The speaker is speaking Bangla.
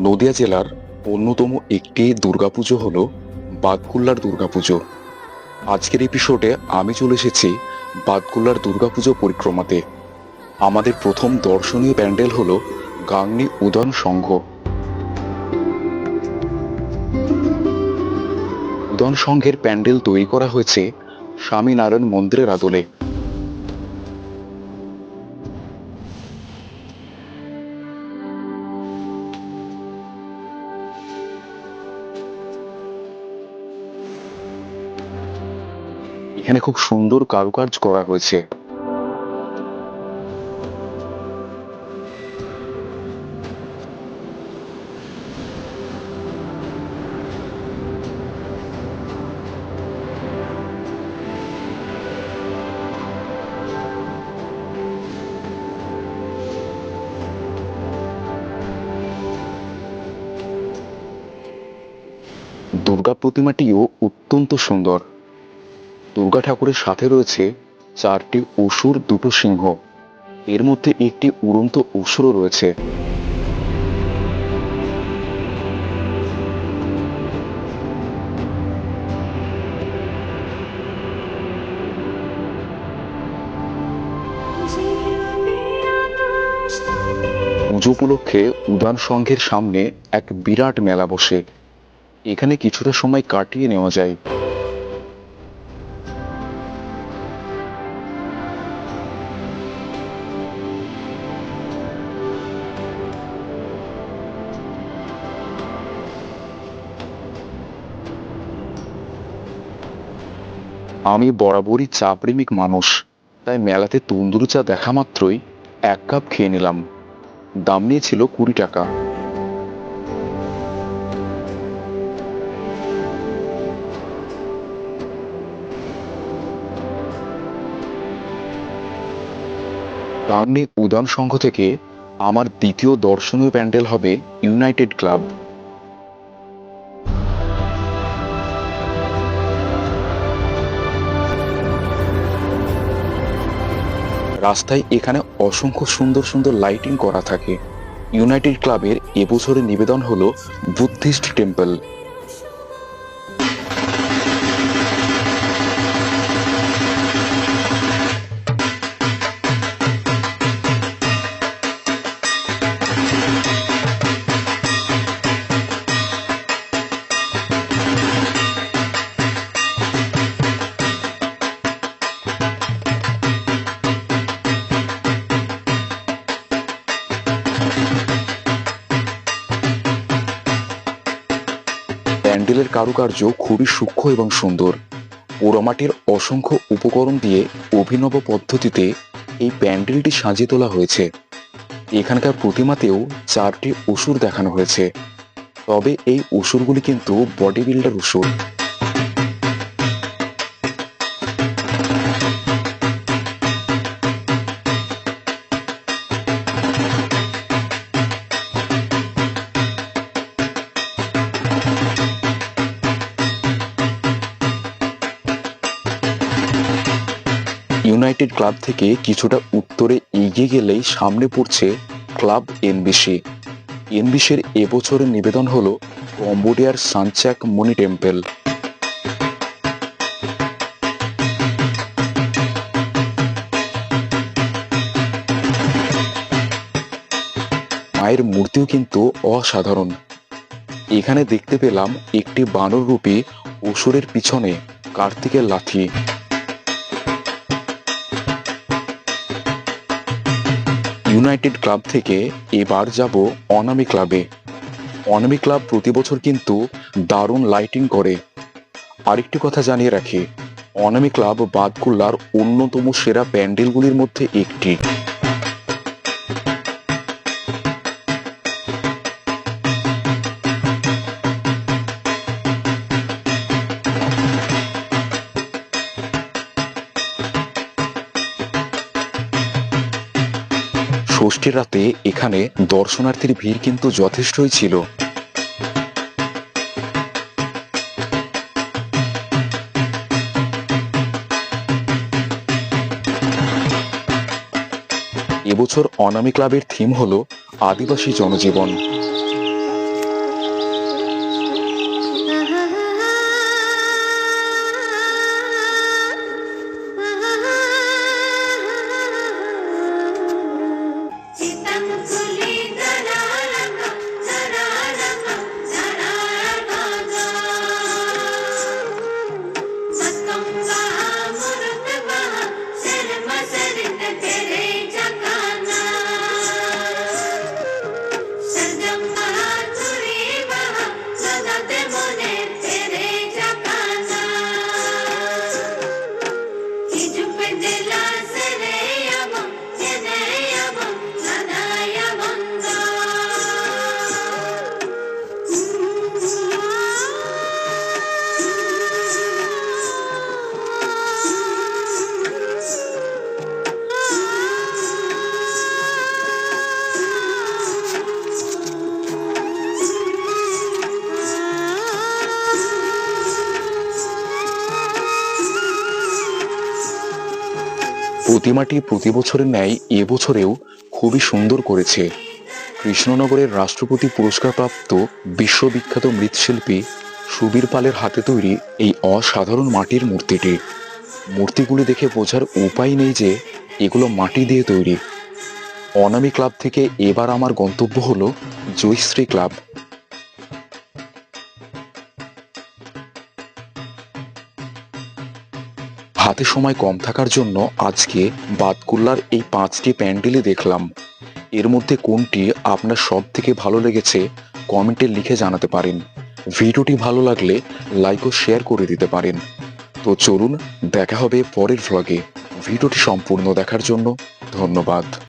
নদিয়া জেলার অন্যতম একটি দুর্গাপুজো হলো বাদকুল্লার দুর্গাপুজো। আজকের এপিসোডে আমি চলে এসেছি বাদকুল্লার দুর্গাপুজো পরিক্রমাতে। আমাদের প্রথম দর্শনীয় প্যান্ডেল হল গাংনি উদয়ন সংঘ। উদয়ন সংঘের প্যান্ডেল তৈরি করা হয়েছে স্বামীনারায়ণ মন্দিরের আদলে। এখানে খুব সুন্দর কারুকাজ করা হয়েছে। দুর্গা প্রতিমাটিও অত্যন্ত সুন্দর। দুর্গা ঠাকুরের সাথে রয়েছে চারটি অসুর, দুটো সিংহ। এর মধ্যে একটি উড়ন্ত অসুরও রয়েছে। পুজো উপলক্ষে উদান সংঘের সামনে এক বিরাট মেলা বসে। এখানে কিছুটা সময় কাটিয়ে নেওয়া যায়। আমি বরাবরই চা প্রেমিক মানুষ, তাই মেলাতে তন্দুরি চা দেখা মাত্রই এক কাপ খেয়ে নিলাম। দাম নিয়েছিল কুড়ি টাকা। গাংনি উদান সংঘ থেকে আমার দ্বিতীয় দর্শনীয় প্যান্ডেল হবে ইউনাইটেড ক্লাব। রাস্তায় এখানে অসংখ্য সুন্দর সুন্দর লাইটিং করা থাকে। ইউনাইটেড ক্লাবের এবছরের নিবেদন হলো বুদ্ধিস্ট টেম্পল প্যান্ডেলের কারুকার্য খুবই সূক্ষ্ম এবং সুন্দর। পোড়ামাটির অসংখ্য উপকরণ দিয়ে অভিনব পদ্ধতিতে এই প্যান্ডেলটি সাজিয়ে তোলা হয়েছে। এখানকার প্রতিমাতেও চারটি অসুর দেখানো হয়েছে। তবে এই অসুরগুলি কিন্তু বডি বিল্ডার অসুর। ইউনাইটেড ক্লাব থেকে কিছুটা উত্তরে এগিয়ে গেলেই সামনে পড়ছে ক্লাব এনবিসি এনবিসির এবছরের নিবেদন হলো কম্বোডিয়ার সানচ্যাক মনি টেম্পল। মায়ের মূর্তিও কিন্তু অসাধারণ। এখানে দেখতে পেলাম একটি বানর রূপী অসুরের পিছনে কার্তিকের লাথি। ইউনাইটেড ক্লাব থেকে এবার যাব অনামি ক্লাবে। অনামি ক্লাব প্রতি বছর কিন্তু দারুণ লাইটিং করে। আরেকটি কথা জানিয়ে রাখি, অনামি ক্লাব বাদকুল্লার অন্যতম সেরা প্যান্ডেলগুলির মধ্যে একটি। ষষ্ঠীর রাতে এখানে দর্শনার্থীর ভিড় কিন্তু যথেষ্টই ছিল। এবছর অনামি ক্লাবের থিম হল আদিবাসী জনজীবন। Nazare প্রতিমাটি প্রতি বছরের ন্যায় এবছরেও খুবই সুন্দর করেছে। কৃষ্ণনগরের রাষ্ট্রপতি পুরস্কারপ্রাপ্ত বিশ্ববিখ্যাত মৃৎশিল্পী সুবীর পালের হাতে তৈরি এই অসাধারণ মাটির মূর্তিটি। মূর্তিগুলি দেখে বোঝার উপায় নেই যে এগুলো মাটি দিয়ে তৈরি। অনামী ক্লাব থেকে এবার আমার গন্তব্য হলো জয়শ্রী ক্লাব। হাতে সময় কম থাকার জন্য আজকে বাতকুল্লার এই পাঁচটি প্যান্ডেলই দেখলাম। এর মধ্যে কোনটি আপনার সব থেকে ভালো লেগেছে কমেন্টে লিখে জানাতে পারেন। ভিডিওটি ভালো লাগলে লাইক ও শেয়ার করে দিতে পারেন। তো চলুন, দেখা হবে পরের ভ্লগে ভিডিওটি সম্পূর্ণ দেখার জন্য ধন্যবাদ।